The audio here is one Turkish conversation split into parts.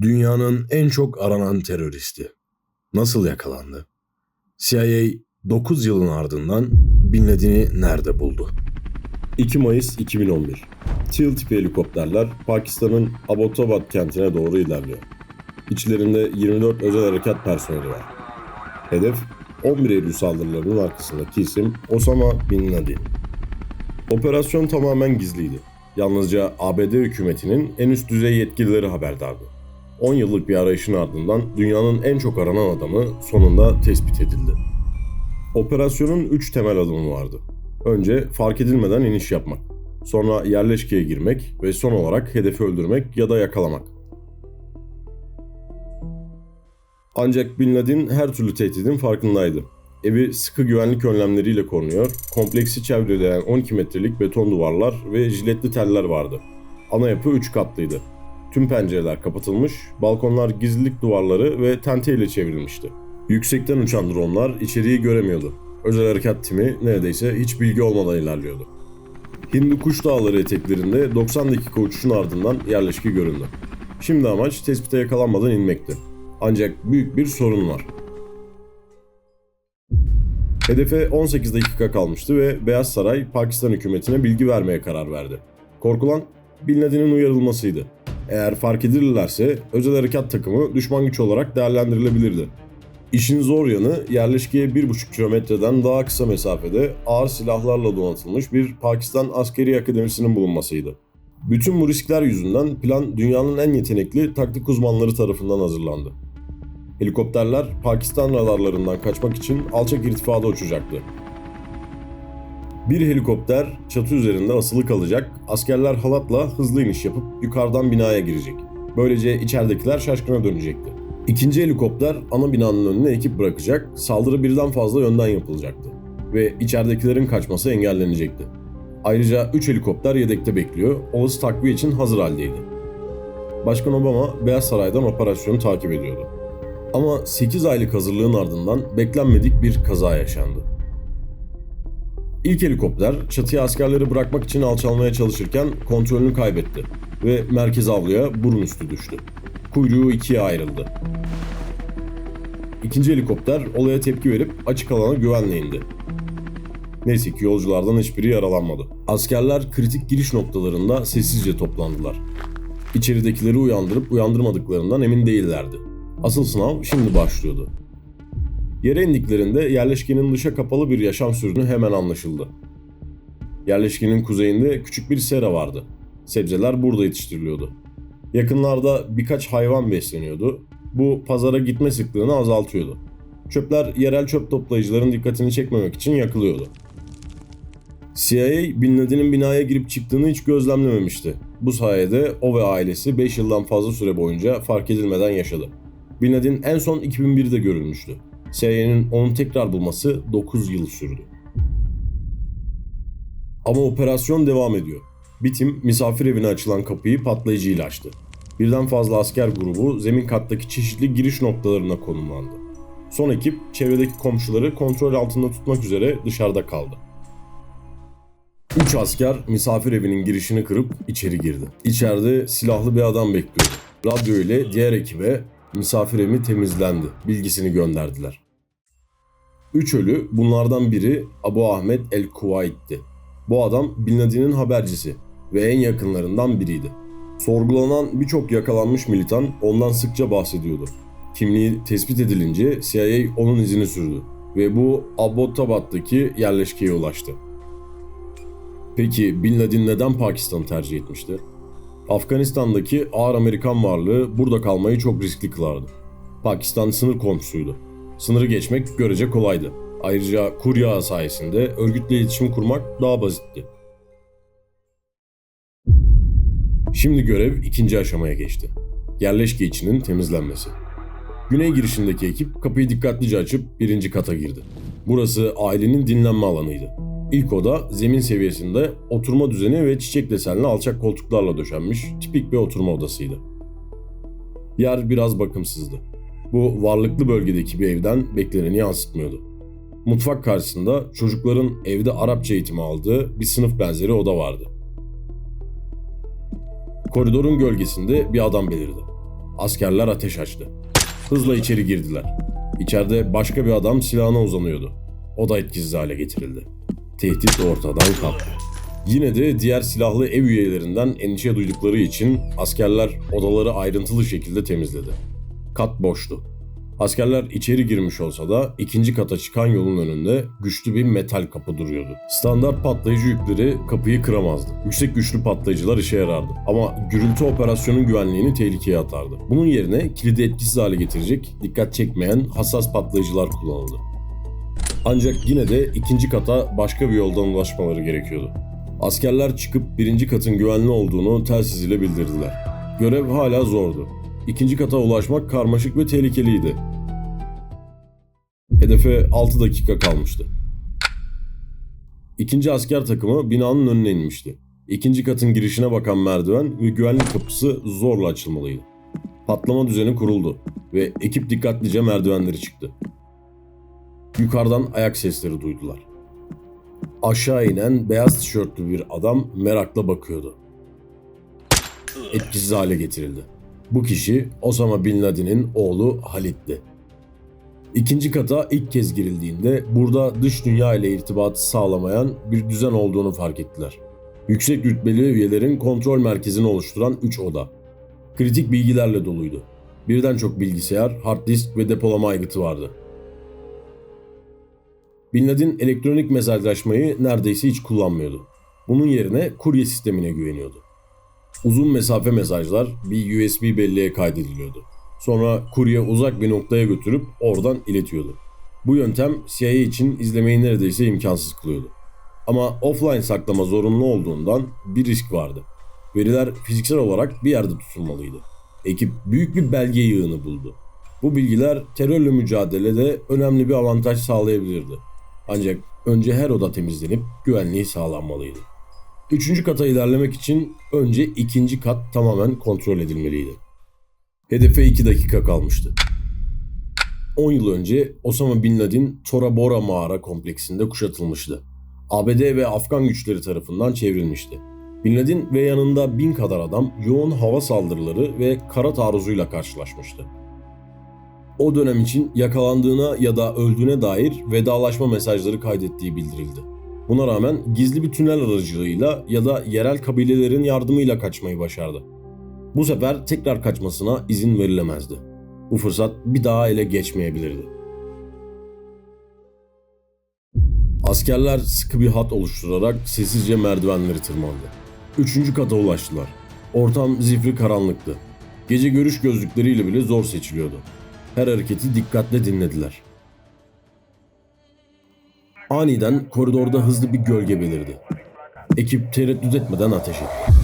Dünyanın en çok aranan teröristi. Nasıl yakalandı? CIA 9 yılın ardından Bin Laden'i nerede buldu? 2 Mayıs 2011. Teal tipi helikopterler Pakistan'ın Abbottabad kentine doğru ilerliyor. İçlerinde 24 özel harekat personeli var. Hedef 11 Eylül saldırılarının arkasındaki isim Osama Bin Laden. Operasyon tamamen gizliydi. Yalnızca ABD hükümetinin en üst düzey yetkilileri haberdardı. 10 yıllık bir arayışın ardından dünyanın en çok aranan adamı sonunda tespit edildi. Operasyonun 3 temel adımı vardı. Önce fark edilmeden iniş yapmak. Sonra yerleşkeye girmek ve son olarak hedefi öldürmek ya da yakalamak. Ancak Bin Laden her türlü tehdidin farkındaydı. Evi sıkı güvenlik önlemleriyle korunuyor, kompleksi çevreleyen 12 metrelik beton duvarlar ve jiletli teller vardı. Ana yapı 3 katlıydı. Tüm pencereler kapatılmış, balkonlar gizlilik duvarları ve tenteyle çevrilmişti. Yüksekten uçan dronlar içeriği göremiyordu. Özel harekat timi neredeyse hiç bilgi olmadan ilerliyordu. Hindu Kuş Dağları eteklerinde 90 dakika uçuşun ardından yerleşki göründü. Şimdi amaç tespite yakalanmadan inmekti. Ancak büyük bir sorun var. Hedefe 18 dakika kalmıştı ve Beyaz Saray Pakistan hükümetine bilgi vermeye karar verdi. Korkulan Bin Laden'in uyarılmasıydı. Eğer fark edilirlerse özel harekat takımı düşman güç olarak değerlendirilebilirdi. İşin zor yanı yerleşkeye 1,5 kilometreden daha kısa mesafede ağır silahlarla donatılmış bir Pakistan Askeri Akademisi'nin bulunmasıydı. Bütün bu riskler yüzünden plan dünyanın en yetenekli taktik uzmanları tarafından hazırlandı. Helikopterler Pakistan radarlarından kaçmak için alçak irtifada uçacaktı. Bir helikopter çatı üzerinde asılı kalacak, askerler halatla hızlı iniş yapıp yukarıdan binaya girecek. Böylece içeridekiler şaşkına dönecekti. İkinci helikopter ana binanın önüne ekip bırakacak, saldırı birden fazla yönden yapılacaktı ve içeridekilerin kaçması engellenecekti. Ayrıca 3 helikopter yedekte bekliyor, olası takviye için hazır haldeydi. Başkan Obama Beyaz Saray'dan operasyonu takip ediyordu. Ama 8 aylık hazırlığın ardından beklenmedik bir kaza yaşandı. İlk helikopter çatıya askerleri bırakmak için alçalmaya çalışırken kontrolünü kaybetti ve merkez avluya burun üstü düştü. Kuyruğu ikiye ayrıldı. İkinci helikopter olaya tepki verip açık alana güvenle indi. Neyse ki yolculardan hiçbiri yaralanmadı. Askerler kritik giriş noktalarında sessizce toplandılar. İçeridekileri uyandırıp uyandırmadıklarından emin değillerdi. Asıl sınav şimdi başlıyordu. Yere indiklerinde yerleşkenin dışa kapalı bir yaşam sürdüğünü hemen anlaşıldı. Yerleşkenin kuzeyinde küçük bir sera vardı. Sebzeler burada yetiştiriliyordu. Yakınlarda birkaç hayvan besleniyordu. Bu pazara gitme sıklığını azaltıyordu. Çöpler yerel çöp toplayıcıların dikkatini çekmemek için yakılıyordu. CIA Bin Laden'in binaya girip çıktığını hiç gözlemlememişti. Bu sayede o ve ailesi 5 yıldan fazla süre boyunca fark edilmeden yaşadı. Bin Laden en son 2001'de görülmüştü. CIA'nin onu tekrar bulması 9 yıl sürdü. Ama operasyon devam ediyor. Bir tim misafir evine açılan kapıyı patlayıcıyla açtı. Birden fazla asker grubu zemin kattaki çeşitli giriş noktalarına konumlandı. Son ekip çevredeki komşuları kontrol altında tutmak üzere dışarıda kaldı. Üç asker misafir evinin girişini kırıp içeri girdi. İçeride silahlı bir adam bekliyordu. Radyo ile diğer ekibe misafir evi temizlendi bilgisini gönderdiler. Üç ölü bunlardan biri Abu Ahmet El Kuvait'ti. Bu adam Bin Laden'in habercisi ve en yakınlarından biriydi. Sorgulanan birçok yakalanmış militan ondan sıkça bahsediyordu. Kimliği tespit edilince CIA onun izini sürdü ve bu Abbottabad'daki yerleşkeye ulaştı. Peki Bin Laden neden Pakistan'ı tercih etmişti? Afganistan'daki ağır Amerikan varlığı burada kalmayı çok riskli kılardı. Pakistan sınır komşusuydu. Sınırı geçmek görece kolaydı. Ayrıca kur yağı sayesinde örgütle iletişim kurmak daha basitti. Şimdi görev ikinci aşamaya geçti. Yerleşke içinin temizlenmesi. Güney girişindeki ekip kapıyı dikkatlice açıp birinci kata girdi. Burası ailenin dinlenme alanıydı. İlk oda zemin seviyesinde oturma düzeni ve çiçek desenli alçak koltuklarla döşenmiş tipik bir oturma odasıydı. Yer biraz bakımsızdı. Bu varlıklı bölgedeki bir evden bekleneni yansıtmıyordu. Mutfak karşısında çocukların evde Arapça eğitimi aldığı bir sınıf benzeri oda vardı. Koridorun gölgesinde bir adam belirdi. Askerler ateş açtı. Hızla içeri girdiler. İçeride başka bir adam silahına uzanıyordu. O da etkisiz hale getirildi. Tehdit ortadan kalktı. Yine de diğer silahlı ev üyelerinden endişe duydukları için askerler odaları ayrıntılı şekilde temizledi. Kat boştu. Askerler içeri girmiş olsa da ikinci kata çıkan yolun önünde güçlü bir metal kapı duruyordu. Standart patlayıcı yükleri kapıyı kıramazdı. Yüksek güçlü patlayıcılar işe yarardı. Ama gürültü operasyonun güvenliğini tehlikeye atardı. Bunun yerine kilidi etkisiz hale getirecek, dikkat çekmeyen hassas patlayıcılar kullanıldı. Ancak yine de ikinci kata başka bir yoldan ulaşmaları gerekiyordu. Askerler çıkıp birinci katın güvenli olduğunu telsiz ile bildirdiler. Görev hala zordu. İkinci kata ulaşmak karmaşık ve tehlikeliydi. Hedefe 6 dakika kalmıştı. İkinci asker takımı binanın önüne inmişti. İkinci katın girişine bakan merdiven ve güvenlik kapısı zorla açılmalıydı. Patlama düzeni kuruldu ve ekip dikkatlice merdivenleri çıktı. Yukarıdan ayak sesleri duydular. Aşağı inen beyaz tişörtlü bir adam merakla bakıyordu. Etkisiz hale getirildi. Bu kişi Osama Bin Laden'in oğlu Halit'ti. İkinci kata ilk kez girildiğinde burada dış dünya ile irtibatı sağlamayan bir düzen olduğunu fark ettiler. Yüksek rütbeli üyelerin kontrol merkezini oluşturan 3 oda. Kritik bilgilerle doluydu. Birden çok bilgisayar, hard disk ve depolama aygıtı vardı. Bin Laden elektronik mesajlaşmayı neredeyse hiç kullanmıyordu. Bunun yerine kurye sistemine güveniyordu. Uzun mesafe mesajlar bir USB belleğe kaydediliyordu. Sonra kurye uzak bir noktaya götürüp oradan iletiyordu. Bu yöntem CIA için izlemeyi neredeyse imkansız kılıyordu. Ama offline saklama zorunlu olduğundan bir risk vardı. Veriler fiziksel olarak bir yerde tutulmalıydı. Ekip büyük bir belge yığını buldu. Bu bilgiler terörle mücadelede önemli bir avantaj sağlayabilirdi. Ancak önce her oda temizlenip güvenliği sağlanmalıydı. Üçüncü kata ilerlemek için önce ikinci kat tamamen kontrol edilmeliydi. Hedefe 2 dakika kalmıştı. 10 yıl önce Osama Bin Laden Tora Bora mağara kompleksinde kuşatılmıştı. ABD ve Afgan güçleri tarafından çevrilmişti. Bin Laden ve yanında bin kadar adam yoğun hava saldırıları ve kara taarruzuyla karşılaşmıştı. O dönem için yakalandığına ya da öldüğüne dair vedalaşma mesajları kaydettiği bildirildi. Buna rağmen gizli bir tünel aracılığıyla ya da yerel kabilelerin yardımıyla kaçmayı başardı. Bu sefer tekrar kaçmasına izin verilemezdi. Bu fırsat bir daha ele geçmeyebilirdi. Askerler sıkı bir hat oluşturarak sessizce merdivenleri tırmandı. Üçüncü kata ulaştılar. Ortam zifri karanlıktı. Gece görüş gözlükleriyle bile zor seçiliyordu. Her hareketi dikkatle dinlediler. Aniden koridorda hızlı bir gölge belirdi. Ekip tereddüt etmeden ateş etti.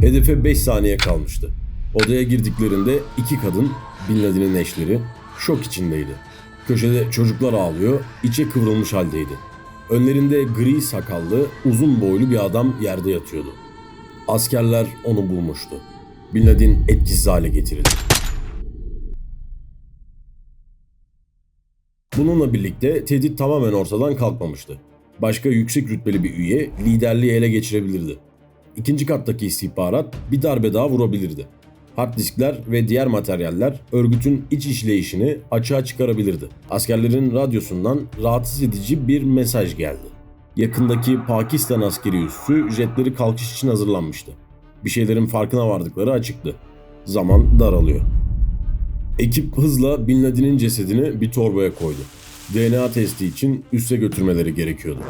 Hedefe 5 saniye kalmıştı. Odaya girdiklerinde iki kadın, Bin Laden'in eşleri, şok içindeydi. Köşede çocuklar ağlıyor, içe kıvrılmış haldeydi. Önlerinde gri sakallı, uzun boylu bir adam yerde yatıyordu. Askerler onu bulmuştu. Bin Laden etkisiz hale getirildi. Bununla birlikte tehdit tamamen ortadan kalkmamıştı. Başka yüksek rütbeli bir üye liderliği ele geçirebilirdi. İkinci kattaki istihbarat bir darbe daha vurabilirdi. Hard diskler ve diğer materyaller örgütün iç işleyişini açığa çıkarabilirdi. Askerlerin radyosundan rahatsız edici bir mesaj geldi. Yakındaki Pakistan askeri üssü jetleri kalkış için hazırlanmıştı. Bir şeylerin farkına vardıkları açıktı. Zaman daralıyor. Ekip hızla Bin Laden'in cesedini bir torbaya koydu. DNA testi için üsse götürmeleri gerekiyordu.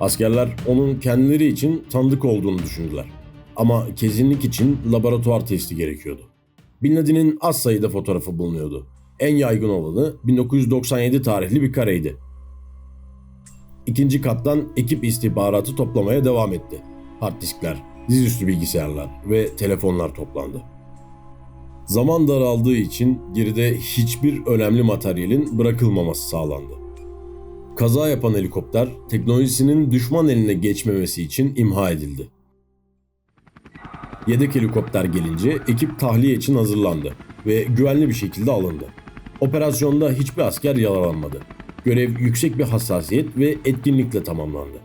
Askerler onun kendileri için tanıdık olduğunu düşündüler. Ama kesinlik için laboratuvar testi gerekiyordu. Bin Laden'in az sayıda fotoğrafı bulunuyordu. En yaygın olanı 1997 tarihli bir kareydi. İkinci kattan ekip istihbaratı toplamaya devam etti. Hard diskler, dizüstü bilgisayarlar ve telefonlar toplandı. Zaman daraldığı için geride hiçbir önemli materyalin bırakılmaması sağlandı. Kaza yapan helikopter teknolojisinin düşman eline geçmemesi için imha edildi. Yedek helikopter gelince ekip tahliye için hazırlandı ve güvenli bir şekilde alındı. Operasyonda hiçbir asker yaralanmadı. Görev yüksek bir hassasiyet ve etkinlikle tamamlandı.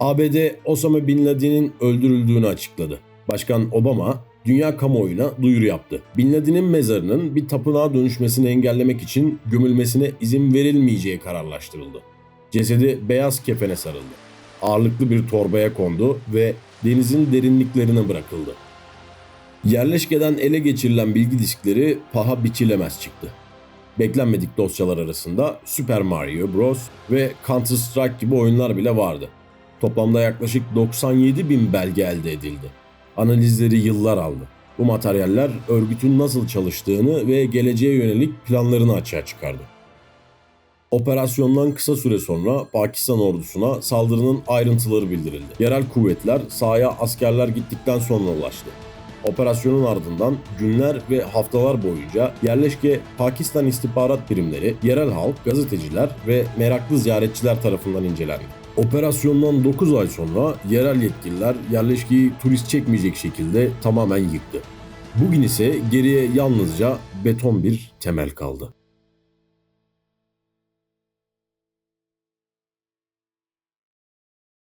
ABD Osama Bin Laden'in öldürüldüğünü açıkladı. Başkan Obama dünya kamuoyuna duyuru yaptı. Bin Laden'in mezarının bir tapınağa dönüşmesini engellemek için gömülmesine izin verilmeyeceği kararlaştırıldı. Cesedi beyaz kefene sarıldı. Ağırlıklı bir torbaya kondu ve denizin derinliklerine bırakıldı. Yerleşkeden ele geçirilen bilgi diskleri paha biçilemez çıktı. Beklenmedik dosyalar arasında Super Mario Bros. ve Counter Strike gibi oyunlar bile vardı. Toplamda yaklaşık 97 bin belge elde edildi. Analizleri yıllar aldı. Bu materyaller örgütün nasıl çalıştığını ve geleceğe yönelik planlarını açığa çıkardı. Operasyondan kısa süre sonra Pakistan ordusuna saldırının ayrıntıları bildirildi. Yerel kuvvetler sahaya askerler gittikten sonra ulaştı. Operasyonun ardından günler ve haftalar boyunca yerleşke Pakistan istihbarat birimleri, yerel halk, gazeteciler ve meraklı ziyaretçiler tarafından incelendi. Operasyondan 9 ay sonra yerel yetkililer yerleşkeyi turist çekmeyecek şekilde tamamen yıktı. Bugün ise geriye yalnızca beton bir temel kaldı.